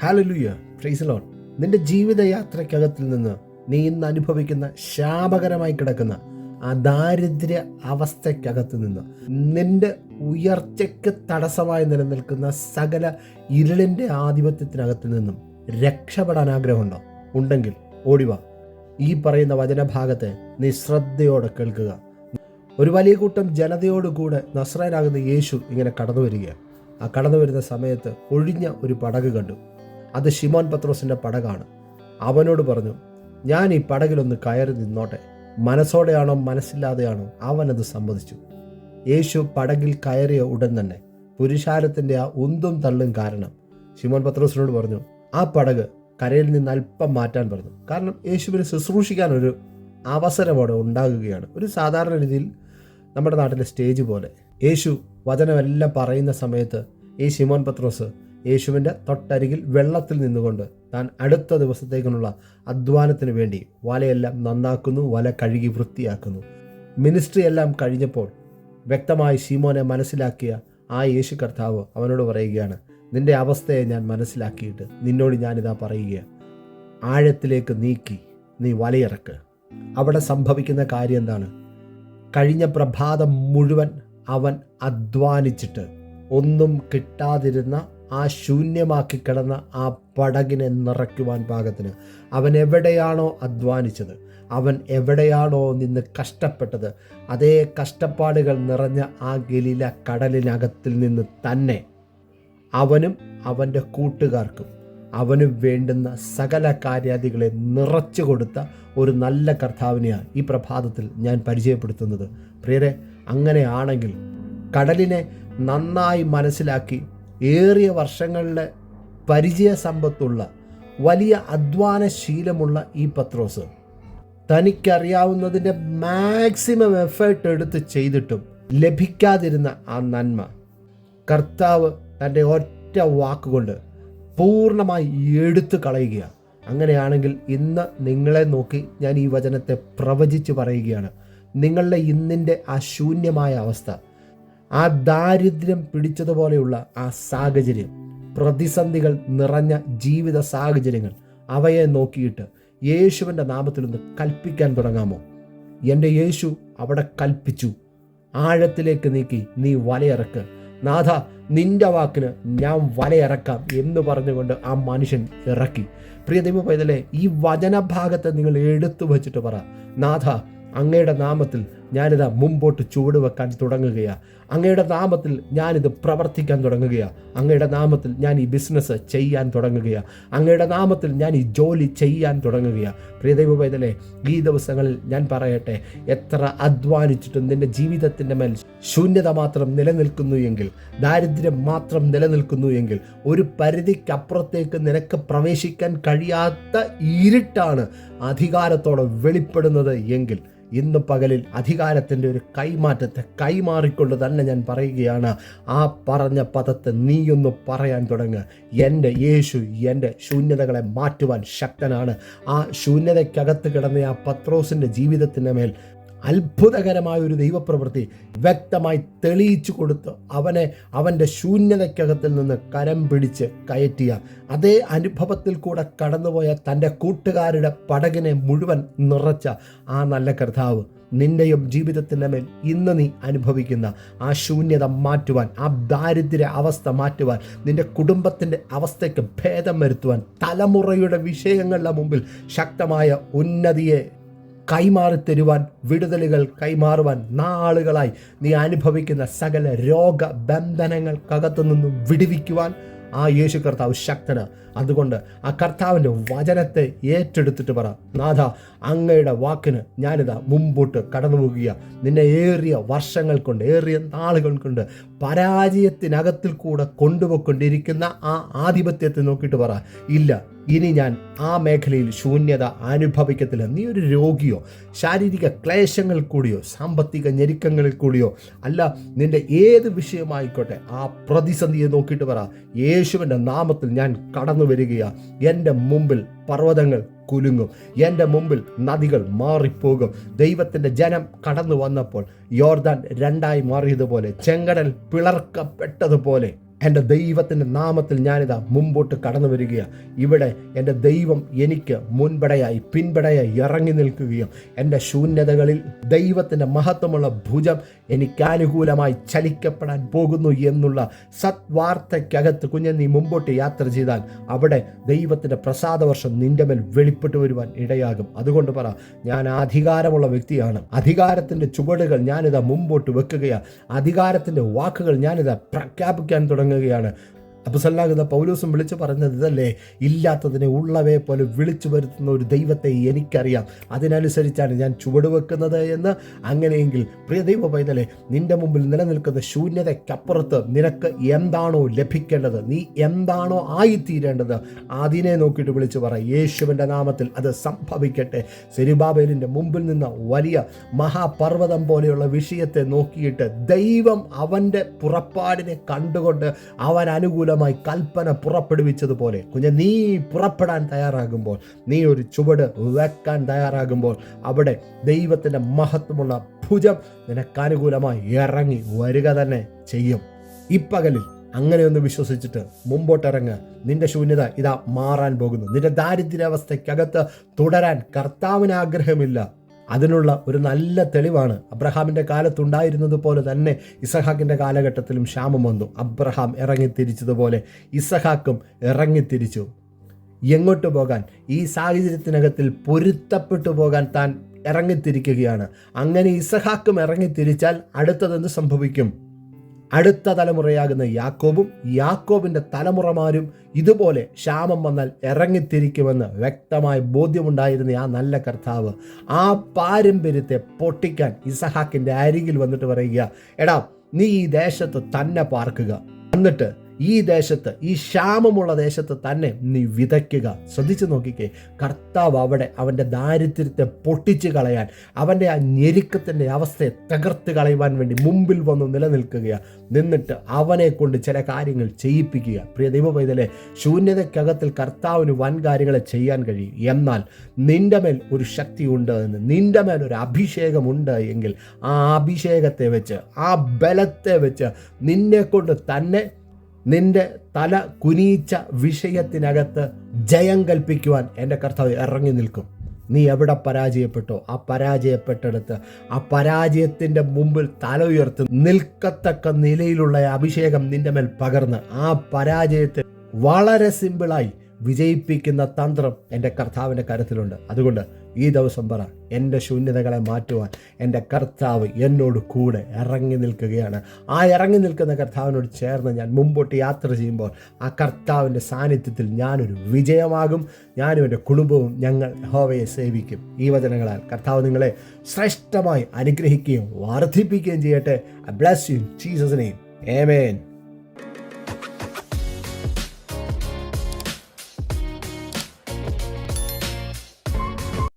ഹാലലുയ ഫ്രൈസലോൺ നിന്റെ ജീവിതയാത്രയ്ക്കകത്തിൽ നിന്ന് നീ ഇന്ന് അനുഭവിക്കുന്ന ശാപകരമായി കിടക്കുന്ന ആ ദാരിദ്ര്യ അവസ്ഥയ്ക്കകത്ത് നിന്ന് നിന്റെ ഉയർച്ചയ്ക്ക് തടസ്സമായി നിലനിൽക്കുന്ന സകല ഇരുളിന്റെ ആധിപത്യത്തിനകത്ത് നിന്നും രക്ഷപ്പെടാൻ ആഗ്രഹമുണ്ടോ? ഉണ്ടെങ്കിൽ ഓടിവ ഈ പറയുന്ന വചനഭാഗത്തെ നീ ശ്രദ്ധയോടെ കേൾക്കുക. ഒരു വലിയ കൂട്ടം ജനതയോടുകൂടെ നസ്രാനാകുന്ന യേശു ഇങ്ങനെ കടന്നു വരികയാണ് ആ കടന്നു വരുന്ന സമയത്ത് ഒഴിഞ്ഞ ഒരു പടക് കണ്ടു. അത് ഷിമോൻ പത്രോസിന്റെ പടകാണ്. അവനോട് പറഞ്ഞു ഞാൻ ഈ പടകിലൊന്ന് കയറി നിന്നോട്ടെ. മനസ്സോടെയാണോ മനസ്സില്ലാതെയാണോ അവനത് സമ്മതിച്ചു. യേശു പടകിൽ കയറിയ ഉടൻ തന്നെ പുരുഷാരത്തിന്റെ ആ ഉന്തും തള്ളും കാരണം ഷിമോൻ പത്രോസിനോട് പറഞ്ഞു ആ പടക് കരയിൽ നിന്ന് അല്പം മാറ്റാൻ പറഞ്ഞു. കാരണം യേശുവിനെ ശുശ്രൂഷിക്കാൻ ഒരു അവസരം അവിടെ ഉണ്ടാകുകയാണ്. ഒരു സാധാരണ രീതിയിൽ നമ്മുടെ നാട്ടിലെ സ്റ്റേജ് പോലെ. യേശു വചനമെല്ലാം പറയുന്ന സമയത്ത് ഈ ഷിമോൻ പത്രോസ് യേശുവിന്റെ തൊട്ടരികിൽ വെള്ളത്തിൽ നിന്നുകൊണ്ട് താൻ അടുത്ത ദിവസത്തേക്കുള്ള അധ്വാനത്തിന് വേണ്ടി വലയെല്ലാം നന്നാക്കുന്നു വല കഴുകി വൃത്തിയാക്കുന്നു. മിനിസ്ട്രി എല്ലാം കഴിഞ്ഞപ്പോൾ വ്യക്തമായി ഷീമോനെ മനസ്സിലാക്കിയ ആ യേശു കർത്താവ് അവനോട് പറയുകയാണ് നിന്റെ അവസ്ഥയെ ഞാൻ മനസ്സിലാക്കിയിട്ട് നിന്നോട് ഞാനിതാ പറയുക ആഴത്തിലേക്ക് നീക്കി നീ വലയിറക്ക്. അവിടെ സംഭവിക്കുന്ന കാര്യം എന്താണ്? കഴിഞ്ഞ പ്രഭാതം മുഴുവൻ അവൻ അധ്വാനിച്ചിട്ട് ഒന്നും കിട്ടാതിരുന്ന ആ ശൂന്യമാക്കി കിടന്ന ആ പടകിനെ നിറയ്ക്കുവാൻ പാകത്തിന്. അവൻ എവിടെയാണോ അധ്വാനിച്ചത്. അവൻ എവിടെയാണോ നിന്ന് കഷ്ടപ്പെട്ടത്. അതേ കഷ്ടപ്പാടുകൾ നിറഞ്ഞ ആ ഗലീല കടലിനകത്തിൽ നിന്ന് തന്നെ അവനും അവന്റെ കൂട്ടുകാർക്കും അവന് വേണ്ടുന്ന സകല കാര്യാദികളെ നിറച്ചു കൊടുത്ത ഒരു നല്ല കർത്താവിനെയാണ് ഈ പ്രഭാതത്തിൽ ഞാൻ പരിചയപ്പെടുത്തുന്നത്. പ്രിയരെ അങ്ങനെയാണെങ്കിൽ കടലിനെ നന്നായി മനസ്സിലാക്കി ഏറിയ വർഷങ്ങളിലെ പരിചയ സമ്പത്തുള്ള വലിയ അധ്വാനശീലമുള്ള ഈ പത്രോസ്. തനിക്കറിയാവുന്നതിന്റെ മാക്സിമം എഫേർട്ട് എടുത്ത് ചെയ്തിട്ടും ലഭിക്കാതിരുന്ന ആ നന്മ. കർത്താവ് തന്റെ ഒറ്റ വാക്കുകൊണ്ട് പൂർണമായി എടുത്തു കളയുകയാണ് അങ്ങനെയാണെങ്കിൽ ഇന്ന് നിങ്ങളെ നോക്കി ഞാൻ ഈ വചനത്തെ പ്രവചിച്ച് പറയുകയാണ്. നിങ്ങളുടെ ഇന്നിന്റെ ആ ശൂന്യമായ അവസ്ഥ. ആ ദാരിദ്ര്യം പിടിച്ചതുപോലെയുള്ള ആ സാഹചര്യം പ്രതിസന്ധികൾ നിറഞ്ഞ ജീവിത സാഹചര്യങ്ങൾ അവയെ നോക്കിയിട്ട് യേശുവിന്റെ നാമത്തിലൊന്ന് കൽപ്പിക്കാൻ തുടങ്ങാമോ? എന്റെ യേശു അവിടെ കൽപ്പിച്ചു. ആഴത്തിലേക്ക് നീക്കി നീ വലയിറക്ക്. നാഥ നിന്റെ വാക്കിന് ഞാൻ വലയിറക്കാം എന്ന് പറഞ്ഞുകൊണ്ട് ആ മനുഷ്യൻ ഇറക്കി. പ്രിയ ദൈവ പൈതലെ ഈ വചനഭാഗത്തെ നിങ്ങൾ എടുത്തു വച്ചിട്ട് പറ. നാഥ അങ്ങയുടെ നാമത്തിൽ ഞാനിത് മുമ്പോട്ട് ചുവട് വെക്കാൻ തുടങ്ങുകയാണ് അങ്ങയുടെ നാമത്തിൽ ഞാനിത് പ്രവർത്തിക്കാൻ തുടങ്ങുകയാണ് അങ്ങയുടെ നാമത്തിൽ ഞാൻ ഈ ബിസിനസ് ചെയ്യാൻ തുടങ്ങുകയാണ് അങ്ങയുടെ നാമത്തിൽ ഞാൻ ഈ ജോലി ചെയ്യാൻ തുടങ്ങുകയാണ് പ്രിയദൈവ പൈതലെ ഈ ദിവസങ്ങളിൽ ഞാൻ പറയട്ടെ എത്ര അധ്വാനിച്ചിട്ടും നിന്റെ ജീവിതത്തിന്റെ മേൽ ശൂന്യത മാത്രം നിലനിൽക്കുന്നു എങ്കിൽ ദാരിദ്ര്യം മാത്രം നിലനിൽക്കുന്നു എങ്കിൽ ഒരു പരിധിക്കപ്പുറത്തേക്ക് നിനക്ക് പ്രവേശിക്കാൻ കഴിയാത്ത ഇരുട്ടാണ് അധികാരത്തോടെ വെളിപ്പെടുന്നത് എങ്കിൽ ഇന്ന് പകലിൽ അധികാരത്തിന്റെ ഒരു കൈമാറ്റത്തെ കൈമാറിക്കൊണ്ട് തന്നെ ഞാൻ പറയുകയാണ് ആ പറഞ്ഞ പദത്തെ നീയൊന്ന് പറയാൻ തുടങ്ങുക എന്റെ യേശു എന്റെ ശൂന്യതകളെ മാറ്റുവാൻ ശക്തനാണ്. ആ ശൂന്യതയ്ക്കകത്ത് കിടന്ന ആ പത്രോസിന്റെ ജീവിതത്തിന്റെ മേൽ അത്ഭുതകരമായ ഒരു ദൈവപ്രവൃത്തി വ്യക്തമായി തെളിയിച്ചു കൊടുത്ത് അവനെ അവന്റെ ശൂന്യതയ്ക്കകത്തിൽ നിന്ന് കരം പിടിച്ച് കയറ്റിയ. അതേ അനുഭവത്തിൽ കൂടെ കടന്നുപോയ തന്റെ കൂട്ടുകാരുടെ പടകിനെ മുഴുവൻ നിറച്ച ആ നല്ല കർത്താവ് നിന്റെയും ജീവിതത്തിന്റെ മേൽ ഇന്ന് നീ അനുഭവിക്കുന്ന ആ ശൂന്യത മാറ്റുവാൻ ആ ദാരിദ്ര്യ അവസ്ഥ മാറ്റുവാൻ നിന്റെ കുടുംബത്തിന്റെ അവസ്ഥയ്ക്ക് ഭേദം വരുത്തുവാൻ തലമുറയുടെ വിഷയങ്ങളുടെ മുമ്പിൽ ശക്തമായ ഉന്നതിയെ കൈമാറി തരുവാൻ വിടുതലുകൾ കൈമാറുവാൻ നാളുകളായി നീ അനുഭവിക്കുന്ന സകല രോഗബന്ധനങ്ങൾക്കകത്തു നിന്നും വിടുവിക്കുവാൻ ആ യേശു കർത്താവ് ശക്തന്. അതുകൊണ്ട് ആ കർത്താവിന്റെ വചനത്തെ ഏറ്റെടുത്തിട്ട് പറ. നാഥ അങ്ങയുടെ വാക്കിന് ഞാനിതാ മുമ്പോട്ട് കടന്നു പോകുക നിന്നെ ഏറിയ വർഷങ്ങൾ കൊണ്ട് ഏറിയ നാളുകൾ കൊണ്ട് പരാജയത്തിനകത്തിൽ കൂടെ കൊണ്ടുപോയിക്കൊണ്ടിരിക്കുന്ന ആ ആധിപത്യത്തെ നോക്കിയിട്ട് പറ. ഇല്ല ഇനി ഞാൻ ആ മേഖലയിൽ ശൂന്യത അനുഭവിക്കത്തില്ല. നീ ഒരു രോഗിയോ ശാരീരിക ക്ലേശങ്ങൾ കൂടിയോ സാമ്പത്തിക ഞെരുക്കങ്ങളിൽ കൂടിയോ അല്ല നിന്റെ ഏത് വിഷയമായിക്കോട്ടെ ആ പ്രതിസന്ധിയെ നോക്കിയിട്ട് പറ. യേശുവിന്റെ നാമത്തിൽ ഞാൻ കടന്നു വരികയാണ് എന്റെ മുമ്പിൽ പർവതങ്ങൾ കുലുങ്ങും. എന്റെ മുമ്പിൽ നദികൾ മാറിപ്പോകും. ദൈവത്തിന്റെ ജനം കടന്നു വന്നപ്പോൾ യോർദാൻ രണ്ടായി മാറിയതുപോലെ ചെങ്കടൽ പിളർക്കപ്പെട്ടതുപോലെ എന്റെ ദൈവത്തിന്റെ നാമത്തിൽ ഞാനിതാ മുമ്പോട്ട് കടന്നു വരികയാണ് ഇവിടെ എന്റെ ദൈവം എനിക്ക് മുൻപടയായി പിൻപടയായി ഇറങ്ങി നിൽക്കുകയും എന്റെ ശൂന്യതകളിൽ ദൈവത്തിന്റെ മഹത്വമുള്ള ഭുജം എനിക്ക് അനുകൂലമായി ചലിക്കപ്പെടാൻ പോകുന്നു എന്നുള്ള സത്വാർത്തയ്ക്കകത്ത് കുഞ്ഞൻ നീ മുമ്പോട്ട് യാത്ര ചെയ്താൽ അവിടെ ദൈവത്തിന്റെ പ്രസാദവർഷം നിന്റെ മേൽ വെളിപ്പെട്ടു വരുവാൻ ഇടയാകും. അതുകൊണ്ട് പറ ഞാൻ അധികാരമുള്ള വ്യക്തിയാണ്. അധികാരത്തിന്റെ ചുവടുകൾ ഞാനിതാ മുമ്പോട്ട് വെക്കുകയാണ് അധികാരത്തിന്റെ വാക്കുകൾ ഞാനിതാ പ്രഖ്യാപിക്കാൻ തുടങ്ങുകയാണ് അപ്പസല്ലാകുന്ന പൗലോസും വിളിച്ചു പറഞ്ഞത് ഇതല്ലേ? ഇല്ലാത്തതിനെ ഉള്ളവയെ പോലെ വിളിച്ചു വരുത്തുന്ന ഒരു ദൈവത്തെ എനിക്കറിയാം. അതിനനുസരിച്ചാണ് ഞാൻ ചുവടുവെക്കുന്നത് എന്ന്. അങ്ങനെയെങ്കിൽ പ്രിയ ദൈവ പൈതലെ നിന്റെ മുമ്പിൽ നിലനിൽക്കുന്ന ശൂന്യതയ്ക്കപ്പുറത്ത് നിനക്ക് എന്താണോ ലഭിക്കേണ്ടത്? നീ എന്താണോ ആയിത്തീരേണ്ടത്? അതിനെ നോക്കിയിട്ട് വിളിച്ചു പറ. യേശുവിന്റെ നാമത്തിൽ അത് സംഭവിക്കട്ടെ. സെരുബാബേലിന്റെ മുമ്പിൽ നിന്ന് വലിയ മഹാപർവതം പോലെയുള്ള വിഷയത്തെ നോക്കിയിട്ട് ദൈവം അവന്റെ പുറപ്പാടിനെ കണ്ടുകൊണ്ട് അവൻ അനുകൂലമായി കൽപ്പന പുറപ്പെടുവിച്ചതുപോലെ. കുഞ്ഞ് നീ പുറപ്പെടാൻ തയ്യാറാകുമ്പോൾ നീ ഒരു ചുവട് വെക്കാൻ തയ്യാറാകുമ്പോൾ അവിടെ ദൈവത്തിന്റെ മഹത്വമുള്ള ഭുജം നിനക്കാനുകൂലമായി ഇറങ്ങി വരിക തന്നെ ചെയ്യും. ഇപ്പകലിൽ അങ്ങനെയൊന്ന് വിശ്വസിച്ചിട്ട് മുമ്പോട്ടിറങ്ങുക നിന്റെ ശൂന്യത ഇതാ മാറാൻ പോകുന്നു. നിന്റെ ദാരിദ്ര്യാവസ്ഥയ്ക്കകത്ത് തുടരാൻ കർത്താവിന് ആഗ്രഹമില്ല. അതിനുള്ള ഒരു നല്ല തെളിവാണ്. അബ്രഹാമിന്റെ കാലത്തുണ്ടായിരുന്നത് പോലെ തന്നെ ഇസഹാക്കിന്റെ കാലഘട്ടത്തിലും ക്ഷാമം വന്നു. അബ്രഹാം ഇറങ്ങിത്തിരിച്ചതുപോലെ ഇസഹാക്കും ഇറങ്ങിത്തിരിച്ചു. എങ്ങോട്ട് പോകാൻ? ഈ സാഹചര്യത്തിനകത്തിൽ പൊരുത്തപ്പെട്ടു പോകാൻ താൻ ഇറങ്ങിത്തിരിക്കുകയാണ്. അങ്ങനെ ഇസഹാക്കും ഇറങ്ങിത്തിരിച്ചാൽ അടുത്തതെന്ത് സംഭവിക്കും? അടുത്ത തലമുറയാകുന്ന യാക്കോബും യാക്കോബിന്റെ തലമുറമാരും ഇതുപോലെ ക്ഷാമം വന്നാൽ ഇറങ്ങിത്തിരിക്കുമെന്ന് വ്യക്തമായ ബോധ്യമുണ്ടായിരുന്ന ആ നല്ല കർത്താവ് ആ പാരമ്പര്യത്തെ പൊട്ടിക്കാൻ ഇസഹാക്കിന്റെ അരികിൽ വന്നിട്ട് പറയുക എടാ നീ ഈ ദേശത്ത് തന്നെ പാർക്കുക. എന്നിട്ട് ഈ ദേശത്ത് ഈ ക്ഷാമമുള്ള ദേശത്ത് തന്നെ നീ വിതയ്ക്കുക. ശ്രദ്ധിച്ചു നോക്കിക്കേ. കർത്താവ് അവിടെ അവന്റെ ദാരിദ്ര്യത്തെ പൊട്ടിച്ച് കളയാൻ അവന്റെ ആ ഞെരുക്കത്തിന്റെ അവസ്ഥയെ തകർത്ത് കളയുവാൻ വേണ്ടി മുമ്പിൽ വന്ന് നിലനിൽക്കുകയാണ് നിന്നിട്ട് അവനെ കൊണ്ട് ചില കാര്യങ്ങൾ ചെയ്യിപ്പിക്കുക. പ്രിയ ദൈവ പൈതലെ ശൂന്യതയ്ക്കകത്തിൽ കർത്താവിന് വൻ കാര്യങ്ങളെ ചെയ്യാൻ കഴിയും. എന്നാൽ നിന്റെ മേൽ ഒരു ശക്തിയുണ്ട് എന്ന് നിന്റെ മേൽ ഒരു അഭിഷേകമുണ്ട് എങ്കിൽ ആ അഭിഷേകത്തെ വെച്ച് ആ ബലത്തെ വെച്ച് നിന്നെ കൊണ്ട് തന്നെ നിന്റെ തല കുനിയിച്ച വിഷയത്തിനകത്ത് ജയം കൽപ്പിക്കുവാൻ എന്റെ കർത്താവ് ഇറങ്ങി നിൽക്കും. നീ എവിടെ പരാജയപ്പെട്ടോ? ആ പരാജയപ്പെട്ടെടുത്ത് ആ പരാജയത്തിന്റെ മുമ്പിൽ തല ഉയർത്തി നിൽക്കത്തക്ക നിലയിലുള്ള അഭിഷേകം നിന്റെ മേൽ പകർന്ന് ആ പരാജയത്തെ വളരെ സിമ്പിളായി വിജയിപ്പിക്കുന്ന തന്ത്രം എന്റെ കർത്താവിന്റെ കരത്തിലുണ്ട്. അതുകൊണ്ട് ഈ ദിവസം പറ എന്റെ ശൂന്യതകളെ മാറ്റുവാൻ എന്റെ കർത്താവ് എന്നോട് കൂടെ ഇറങ്ങി നിൽക്കുകയാണ്. ആ ഇറങ്ങി നിൽക്കുന്ന കർത്താവിനോട് ചേർന്ന് ഞാൻ മുമ്പോട്ട് യാത്ര ചെയ്യുമ്പോൾ ആ കർത്താവിന്റെ സാന്നിധ്യത്തിൽ ഞാനൊരു വിജയമാകും. ഞാനും എന്റെ കുടുംബവും ഞങ്ങൾ ഹോവയെ സേവിക്കും. ഈ വചനങ്ങളാൽ കർത്താവ് നിങ്ങളെ ശ്രേഷ്ഠമായി അനുഗ്രഹിക്കുകയും വർദ്ധിപ്പിക്കുകയും ചെയ്യട്ടെ. Bless you ജീസസിനെയും amen